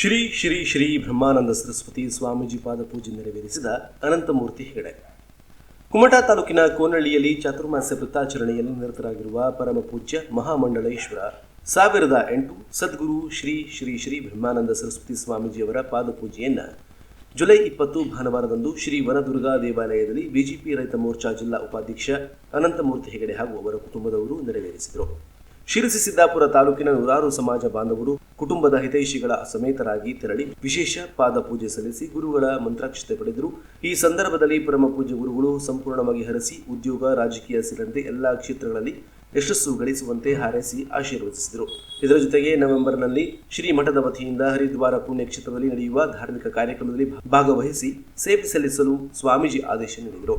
ಶ್ರೀ ಶ್ರೀ ಶ್ರೀ ಬ್ರಹ್ಮಾನಂದ ಸರಸ್ವತಿ ಸ್ವಾಮೀಜಿ ಪಾದಪೂಜೆ ನೆರವೇರಿಸಿದ ಅನಂತಮೂರ್ತಿ ಹೆಗಡೆ. ಕುಮಟಾ ತಾಲೂಕಿನ ಕೋನಳ್ಳಿಯಲ್ಲಿ ಚಾತುರ್ಮಾಸ ವೃತ್ತಾಚರಣೆಯಲ್ಲಿ ನಿರತರಾಗಿರುವ ಪರಮ ಪೂಜ್ಯ ಮಹಾಮಂಡಲೇಶ್ವರ ಸಾವಿರದ ಎಂಟು ಸದ್ಗುರು ಶ್ರೀ ಶ್ರೀ ಶ್ರೀ ಬ್ರಹ್ಮಾನಂದ ಸರಸ್ವತಿ ಸ್ವಾಮೀಜಿಯವರ ಪಾದಪೂಜೆಯನ್ನು ಜುಲೈ ಇಪ್ಪತ್ತು ಭಾನುವಾರದಂದು ಶ್ರೀ ವನದುರ್ಗಾ ದೇವಾಲಯದಲ್ಲಿ ಬಿಜೆಪಿ ರೈತ ಮೋರ್ಚಾ ಜಿಲ್ಲಾ ಉಪಾಧ್ಯಕ್ಷ ಅನಂತಮೂರ್ತಿ ಹೆಗಡೆ ಹಾಗೂ ಅವರ ಕುಟುಂಬದವರು ನೆರವೇರಿಸಿದರು. ಶಿರಸಿ ಸಿದ್ದಾಪುರ ತಾಲೂಕಿನ ನೂರಾರು ಸಮಾಜ ಬಾಂಧವರು ಕುಟುಂಬದ ಹಿತೈಷಿಗಳ ಸಮೇತರಾಗಿ ತೆರಳಿ ವಿಶೇಷ ಪಾದ ಪೂಜೆ ಸಲ್ಲಿಸಿ ಗುರುಗಳ ಮಂತ್ರಾಕ್ಷತೆ ಪಡೆದರು. ಈ ಸಂದರ್ಭದಲ್ಲಿ ಪರಮ ಪೂಜೆ ಗುರುಗಳು ಸಂಪೂರ್ಣವಾಗಿ ಹರಸಿ ಉದ್ಯೋಗ, ರಾಜಕೀಯ ಸೇರಿದಂತೆ ಎಲ್ಲಾ ಕ್ಷೇತ್ರಗಳಲ್ಲಿ ಯಶಸ್ಸು ಗಳಿಸುವಂತೆ ಹಾರೈಸಿ ಆಶೀರ್ವದಿಸಿದರು. ಇದರ ಜೊತೆಗೆ ನವೆಂಬರ್ನಲ್ಲಿ ಶ್ರೀ ಮಠದ ವತಿಯಿಂದ ಹರಿದ್ವಾರ ಪುಣ್ಯಕ್ಷೇತ್ರದಲ್ಲಿ ನಡೆಯುವ ಧಾರ್ಮಿಕ ಕಾರ್ಯಕ್ರಮದಲ್ಲಿ ಭಾಗವಹಿಸಿ ಸೇವೆ ಸಲ್ಲಿಸಲು ಸ್ವಾಮೀಜಿ ಆದೇಶ ನೀಡಿದರು.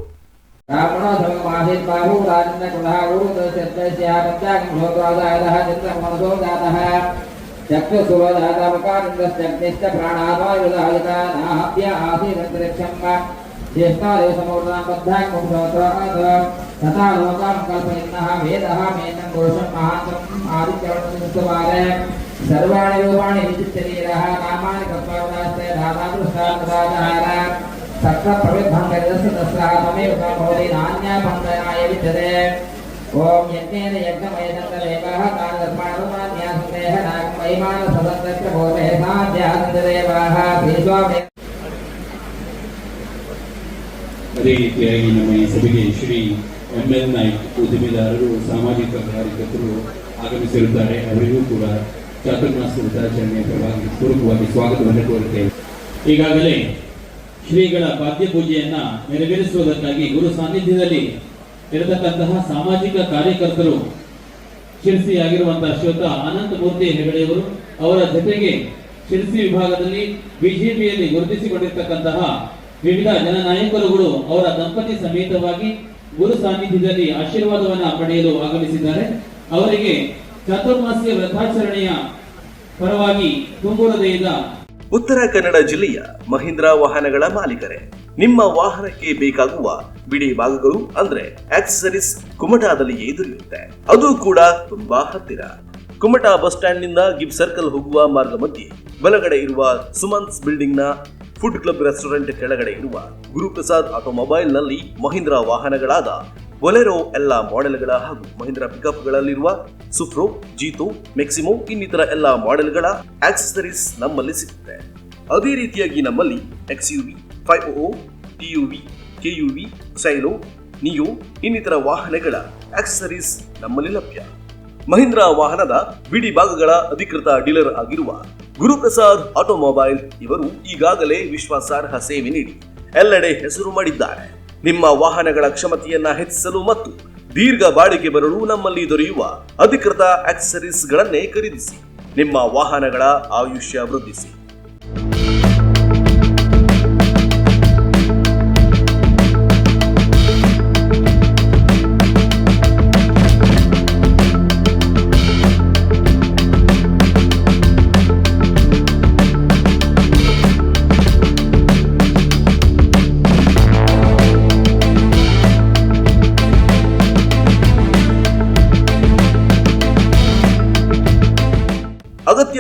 ब्राह्मणो धर्ममासीत् बाहु राजन्न कुलः ऊरुदशब्दस्य पञ्चाङ्गोद्वादायतः चित्रमनसो जातः चक्षुसुरो जातमकारिन्दश्चग्निश्च प्राणात्मायुधायिता नाहत्य आसीदन्तरिक्षम् ज्येष्ठादेवसमूर्णां बद्धाङ्गुंसोत्रात् तथा लोकां कल्पयन्नः वेदः मेनं पुरुषं महान्तम् आदित्यवर्णसुमारे सर्वाणि रूपाणि विचित्यनीरः नामानि कल्पवनास्ते दातादृष्टानुदाचार तत्र प्रविद्भङ्गजस्य तस्रः तमेव भवति नान्याभङ्गनाय विद्यते ॐ यज्ञेन यज्ञमयदन्तदेवः तान् धर्मानुमान्यासन्देह नागमयिमानसदन्तस्य भूते साध्यासन्तदेवाः श्रीस्वामे ಅದೇ ರೀತಿಯಾಗಿ ನಮ್ಮ ಈ ಸಭೆಗೆ ಶ್ರೀ ಎಂ ಎಲ್ ನಾಯ್ಕ್ ಉದ್ಯಮಿದಾರರು ಸಾಮಾಜಿಕ ಕಾರ್ಯಕರ್ತರು ಆಗಮಿಸಿರುತ್ತಾರೆ ಅವರಿಗೂ ಕೂಡ ಚಾತುರ್ಮಾಸ ವೃತ್ತಾಚರಣೆಯ ಪರವಾಗಿ ಪೂರ್ವಕವಾಗಿ ಸ್ವಾಗತವನ್ನು ಕೋರುತ್ತೇವೆ ಈಗಾಗಲೇ ಶ್ರೀಗಳ ಪಾದ್ಯ ಪೂಜೆಯನ್ನ ನೆರವೇರಿಸುವುದಕ್ಕಾಗಿ ಗುರು ಸಾನ್ನಿಧ್ಯದಲ್ಲಿ ಇರತಕ್ಕಂತಹ ಸಾಮಾಜಿಕ ಕಾರ್ಯಕರ್ತರು ಶಿರಸಿಯಾಗಿರುವಂತಹ ಶ್ರೋತ ಅನಂತಮೂರ್ತಿ ಹೆಗಡೆಯವರು ಅವರ ಜೊತೆಗೆ ಶಿರಸಿ ವಿಭಾಗದಲ್ಲಿ ಬಿಜೆಪಿಯಲ್ಲಿ ಗುರುತಿಸಿಕೊಂಡಿರ್ತಕ್ಕಂತಹ ವಿವಿಧ ಜನನಾಯಕರುಗಳು ಅವರ ದಂಪತಿ ಸಮೇತವಾಗಿ ಗುರು ಸಾನ್ನಿಧ್ಯದಲ್ಲಿ ಆಶೀರ್ವಾದವನ್ನು ಪಡೆಯಲು ಆಗಮಿಸಿದ್ದಾರೆ. ಅವರಿಗೆ ಚತುರ್ಮಾಸಿಯ ವ್ರತಾಚರಣೆಯ ಪರವಾಗಿ ತುಂಬುರದೆಯಿಂದ ಉತ್ತರ ಕನ್ನಡ ಜಿಲ್ಲೆಯ ಮಹೀಂದ್ರ ವಾಹನಗಳ ಮಾಲೀಕರೇ. ನಿಮ್ಮ ವಾಹನಕ್ಕೆ ಬೇಕಾಗುವ ಬಿಡಿ ಭಾಗಗಳು ಅಂದ್ರೆ ಆಕ್ಸೆಸರೀಸ್ ಕುಮಟಾದಲ್ಲಿಯೇ ದೊರೆಯುತ್ತೆ ಅದು ಕೂಡ ತುಂಬಾ ಹತ್ತಿರ. ಕುಮಟಾ ಬಸ್ ಸ್ಟ್ಯಾಂಡ್ನಿಂದ ಗಿಬ್ ಸರ್ಕಲ್ ಹೋಗುವ ಮಾರ್ಗ ಮಧ್ಯೆ ಬಲಗಡೆ ಇರುವ ಸುಮನ್ಸ್ ಬಿಲ್ಡಿಂಗ್ನ ಫುಡ್ ಕ್ಲಬ್ ರೆಸ್ಟೋರೆಂಟ್ ಕೆಳಗಡೆ ಇರುವ ಗುರುಪ್ರಸಾದ್ ಆಟೋಮೊಬೈಲ್ನಲ್ಲಿ ಮಹೀಂದ್ರ ವಾಹನಗಳಾದ ಬೊಲೆರೋ ಎಲ್ಲ ಮಾಡೆಲ್ಗಳ ಹಾಗೂ ಮಹೀಂದ್ರ ಪಿಕಪ್ಗಳಲ್ಲಿರುವ ಸುಫ್ರೋ ಜೀತೋ, ಮೆಕ್ಸಿಮೋ ಇನ್ನಿತರ ಎಲ್ಲ ಮಾಡೆಲ್ಗಳ ಆಕ್ಸೆಸರೀಸ್ ನಮ್ಮಲ್ಲಿ ಸಿಗುತ್ತೆ. ಅದೇ ರೀತಿಯಾಗಿ ನಮ್ಮಲ್ಲಿ XUV five TUV KUV Xylo, Neo, ಇನ್ನಿತರ ವಾಹನಗಳ ಆಕ್ಸೆಸರೀಸ್ ನಮ್ಮಲ್ಲಿ ಲಭ್ಯ. ಮಹೀಂದ್ರ ವಾಹನದ ಬಿಡಿ ಭಾಗಗಳ ಅಧಿಕೃತ ಡೀಲರ್ ಆಗಿರುವ ಗುರುಪ್ರಸಾದ್ ಆಟೋಮೊಬೈಲ್ ಇವರು ಈಗಾಗಲೇ ವಿಶ್ವಾಸಾರ್ಹ ಸೇವೆ ನೀಡಿ ಎಲ್ಲೆಡೆ ಹೆಸರು ಮಾಡಿದ್ದಾರೆ. ನಿಮ್ಮ ವಾಹನಗಳ ಕ್ಷಮತೆಯನ್ನ ಹೆಚ್ಚಿಸಲು ಮತ್ತು ದೀರ್ಘ ಬಾಳಿಕೆ ಬರಲು ನಮ್ಮಲ್ಲಿ ದೊರೆಯುವ ಅಧಿಕೃತ ಆಕ್ಸೆಸರೀಸ್ಗಳನ್ನೇ ಖರೀದಿಸಿ. ನಿಮ್ಮ ವಾಹನಗಳ ಆಯುಷ್ಯ ವೃದ್ಧಿಸಿ.